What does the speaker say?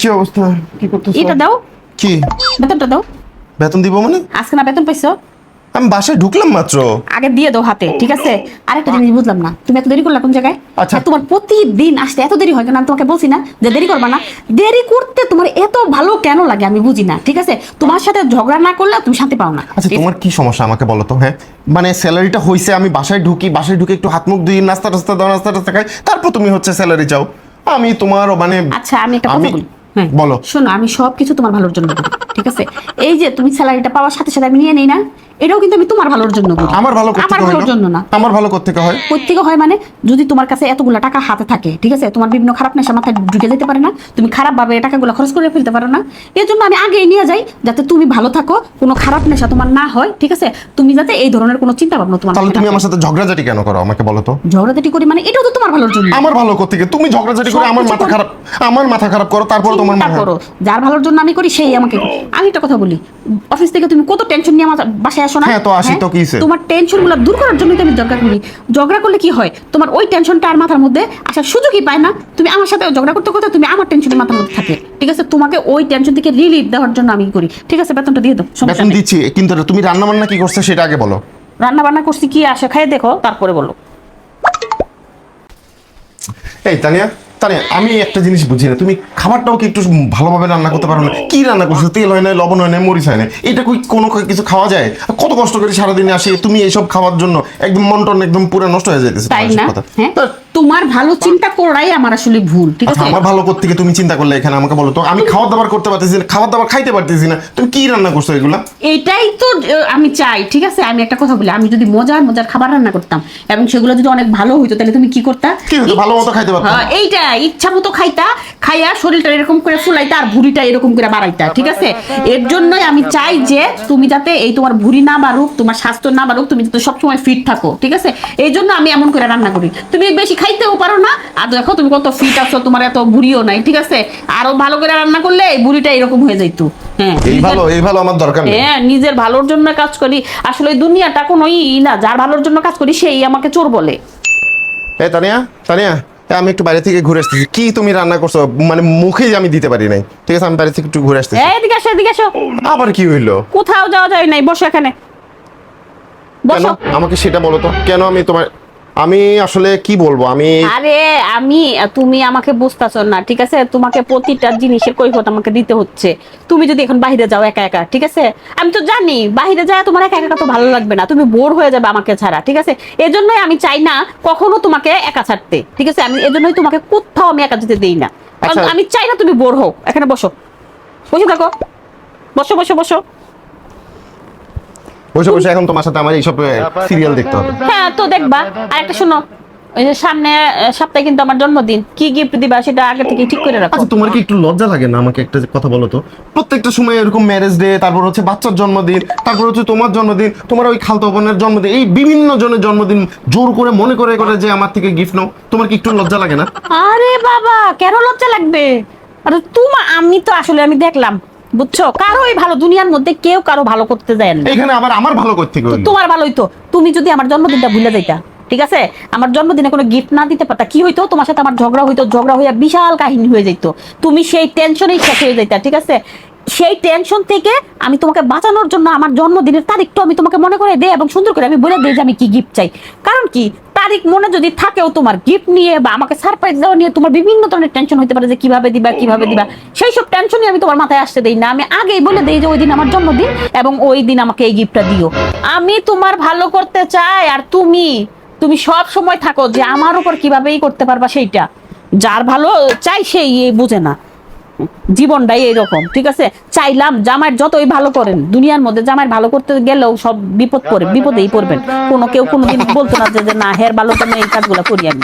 কি অবস্থা? কি করতেছো? এটা দাও। কি? বেতনটা দাও। বেতন দিব মানে? আজকে না বেতন পাইছো? আমি বাসায় ঢুকলাম মাত্র। আগে দিয়ে দাও হাতে ঠিক আছে? আরেকটা জিনিস বুঝলাম না। তুমি এত দেরি করলা কোন জায়গায়? আচ্ছা। তোমার প্রতিদিন আসতে এত দেরি হয় কেন? আমি তোমাকে বলছি না যে দেরি করবা না। দেরি করতে তোমার এত ভালো কেন লাগে আমি বুঝি না ঠিক আছে? তোমার সাথে ঝগড়া না করলে তুমি শান্তি পাও না। আচ্ছা তোমার কি সমস্যা আমাকে বলো তো হ্যাঁ? মানে স্যালারিটা হইছে আমি বাসায় ঢুকি বাসায় ঢুকে একটু হাত মুখ ধুই নাস্তা টাস্তা দাও নাস্তা টাস্তা খাই তারপর তুমি হচ্ছে স্যালারি চাও। আমি তোমার মানে আচ্ছা আমি একটা কথা বলি। হ্যাঁ বলো। শোনো আমি সবকিছু তোমার ভালোর জন্য করি ঠিক আছে? এই যে তুমি স্যালারিটা পাওয়ার সাথে সাথে আমি নিয়ে নেই না? এটাও কিন্তু আমি তোমার ভালোর জন্য করি আমার ভালো করতে আমার ভালোর জন্য না। আমার ভালো করতে হয়? প্রত্যেকে হয় মানে যদি তোমার কাছে এতগুলো টাকা হাতে থাকে ঠিক আছে? তোমার বিভিন্ন খারাপ নেশা মাথায় ঢুকে যেতে পারে না তুমি খারাপ ভাবে টাকাগুলো খরচ করে ফেলতে পারো না। এর জন্য আমি আগেই নিয়ে যাই যাতে তুমি ভালো থাকো কোনো খারাপ নেশা তোমার না হয় ঠিক আছে? তুমি যাতে এই ধরনের কোনো চিন্তা ভাবনা তোমার তাহলে তুমি আমার সাথে ঝগড়াঝাটি কেন করো আমাকে বলো তো। ঝগড়াঝাটি করি মানে এটাও তো তোমার ভালোর জন্য। আমার ভালো করতে গিয়ে তুমি ঝগড়াঝাটি করে আমার মাথা খারাপ আমার মাথা খারাপ করো তারপর তোমার মনে করো। যার ভালোর জন্য আমি করি সেই আমাকে। আমি একটা কথা বলি। অফিস থেকে তুমি কত টেনশন নিয়ে আমার বাসায় আসো না হ্যাঁ, তো আসি, তো কি হইছে? তোমার টেনশনগুলো দূর করার জন্যই তো আমি ঝগড়া করি ঝগড়া করলে কি হয়? তোমার ওই টেনশনটা আর মাথার মধ্যে আসার সুযোগই পায় না। তুমি আমার সাথে ঝগড়া করতে করতে তুমি আমার টেনশনের মাথার মধ্যে থাকে। ঠিক আছে? তোমাকে ওই টেনশন থেকে রিলিফ দেওয়ার জন্য আমি করি। ঠিক আছে? বেতনটা দিয়ে দাও। সমস্যা বেতন নেই। দিচ্ছি। কিন্তু তুমি রান্না বান্না কি করছ সেটা আগে বলো। রান্না বান্না করছি কি আসে খাইয়ে দেখো তারপরে বলো। এই তানিয়া? তানিয়া আমি একটা জিনিস বুঝি না তুমি খাবারটাও কি একটু ভালোভাবে রান্না করতে পারো না? কি রান্না করছ? তেল হয় না লবণ হয় না মরিচ হয় না এটা কি কোনো কিছু খাওয়া যায়? কত কষ্ট করে সারাদিনে আসে তুমি এইসব খাওয়ার জন্য একদম মন টন একদম পুরো নষ্ট হয়ে যাইতেছে তাই না। হ্যাঁ? তোমার ভালো চিন্তা করাই আমার আসলে ভুল ঠিক আচ্ছা আছে? আমার ভালো করতে তুমি চিন্তা করলে এখানে আমাকে বলো তো? আমি খাওয়া দাবার করতে পারতেছি না খাবার দাবার খাইতে পারতেছি না। তুমি কি রান্না করছ এগুলা? এইটাই তো আমি চাই ঠিক আছে? আমি একটা কথা বলি আমি যদি মজার মজার খাবার রান্না করতাম এবং সেগুলো যদি অনেক ভালো হইতো তাহলে তুমি কি করতা? কি হতো ভালো মতো খাইতে পারতাম। হ্যাঁ, এইটা ইচ্ছা মতো খাইতা খাইয়া শরীরটা এরকম করে ফুলাইতা আর ভুড়িটা এরকম করে বাড়াইতা ঠিক আছে? এর জন্যই আমি চাই যে তুমি যাতে এই তোমার ভুড়ি না বাড়ুক তোমার স্বাস্থ্য না বাড়ুক তুমি যাতে সবসময় ফিট থাকো ঠিক আছে? এই জন্য আমি এমন করে রান্না করি। তুমি বেশি খাইতেও পারো না। আর দেখো তুমি কত ফিট আছো তোমার এত ভুড়িও নাই ঠিক আছে? আরও ভালো করে রান্না করলে এই ভুড়িটা এরকম হয়ে যাইতো। হ্যাঁ এই ভালো এই ভালো আমার দরকার নেই। হ্যাঁ নিজের ভালোর জন্য কাজ করি। আসলে দুনিয়াটা কোনো না যার ভালোর জন্য কাজ করি সেই আমাকে চোর বলে। এই তানিয়া তানিয়া আমি একটু বাইরে থেকে ঘুরে আসতেছি। কি তুমি রান্না করছ? মানে মুখেই আমি দিতে পারি নাই। ঠিক আছে আমি বাইরে থেকে একটু ঘুরে আসতেছি। এই, এদিকে আসো এদিকে আসো। আবার কি হইল? কোথাও যাওয়া যায় নাই বসো এখানে। বসো। আমাকে সেটা বলো তো। কেন আমি তোমার আমি আসলে কি বলব? আমি আরে আমি তুমি আমাকে বুঝতেছো না ঠিক আছে? তোমাকে প্রতিটা জিনিসের কৈফত আমাকে দিতে হচ্ছে। তুমি যদি এখন বাইরে যাও একা একা ঠিক আছে? আমি তো জানি বাইরে যায় তোমার একা একা তো ভালো লাগবে না। তুমি বোর হয়ে যাবে আমাকে ছাড়া ঠিক আছে? এজন্যই আমি চাই না কখনো তোমাকে একা ছাড়তে ঠিক আছে? আমি এজন্যই তোমাকে কোথাও আমি একা যেতে দেই না। আচ্ছা। আমি চাই না তুমি বোর হও। এখানে বসো। বসে থাকো। বসো বসো বসো। বসে বসে এখন তোমার সাথে আমার এইসব সিরিয়াল দেখতে হবে। হ্যাঁ তো দেখবা। আর একটা শোনো ওই যে সামনে সপ্তাহে কিন্তু আমার জন্মদিন। কি গিফট দিবা সেটা আগে থেকে ঠিক করে রাখো। আচ্ছা তোমার কি একটু লজ্জা লাগে না আমাকে একটা কথা বলো তো? প্রত্যেকটা সময় এরকম ম্যারেজ ডে তারপর হচ্ছে বাচ্চার জন্মদিন তারপর হচ্ছে তোমার জন্মদিন তোমার ওই খালতো বোনের জন্মদিন এই বিভিন্ন জনের জন্মদিন জোর করে মনে করে করে যে আমার থেকে গিফট নাও। তোমার কি একটু লজ্জা লাগে না? আরে বাবা কেন লজ্জা লাগবে? আরে তোমা আমি তো আসলে আমি দেখলাম বুঝছ? কারোই ভালো দুনিয়ার মধ্যে কেউ কারও ভালো করতে যায় না। এইখানে আবার আমার ভালো করতে তোমার ভালোই তো। তুমি যদি আমার জন্মদিনটা ভুলে যাইতা ঠিক আছে? আমার জন্মদিনে কোনো গিফট না দিতে পারতা কি হইতো? তোমার সাথে আমার ঝগড়া হইতো ঝগড়া হইয়া বিশাল কাহিনী হয়ে যেত তুমি সেই টেনশনেই শেষ হয়ে যাইতা ঠিক আছে? সেই টেনশন থেকে আমি তোমাকে বাঁচানোর জন্য আমার জন্মদিনের তারিখটা আমি তোমাকে মনে করে দেই এবং সুন্দর করে আমি বলে দিই যে আমি কি গিফট চাই। কারণ কি? তারিখ মনে যদি থাকেও তোমার গিফট নিয়ে বা আমাকে সারপ্রাইজ দেওয়া নিয়ে তোমার বিভিন্ন ধরনের টেনশন হতে পারে যে কীভাবে দিবা কীভাবে দিবা সেই সব টেনশনই আমি তোমার মাথায় আসতে দেই না। আমি আগেই বলে দেই যে ওই দিন আমার জন্মদিন এবং ওই দিন আমাকে এই গিফটটা দিও। আমি তোমার ভালো করতে চাই আর তুমি তুমি সব সময় থাকো যে আমার উপর কীভাবে ই করতে পারবা সেইটা। যার ভালো চাই সেই বুঝে না। জীবনটাই এরকম ঠিক আছে? চাইলাম জামাই যতই ভালো করেন, দুনিয়ার মধ্যে জামাই ভালো করতে গেলেও সব বিপদ পড়ে, বিপদেই পড়বেন। কোনো কেউ কোনোদিন বলতো না যে না হের ভালো তো এই কাজগুলো করি আমি।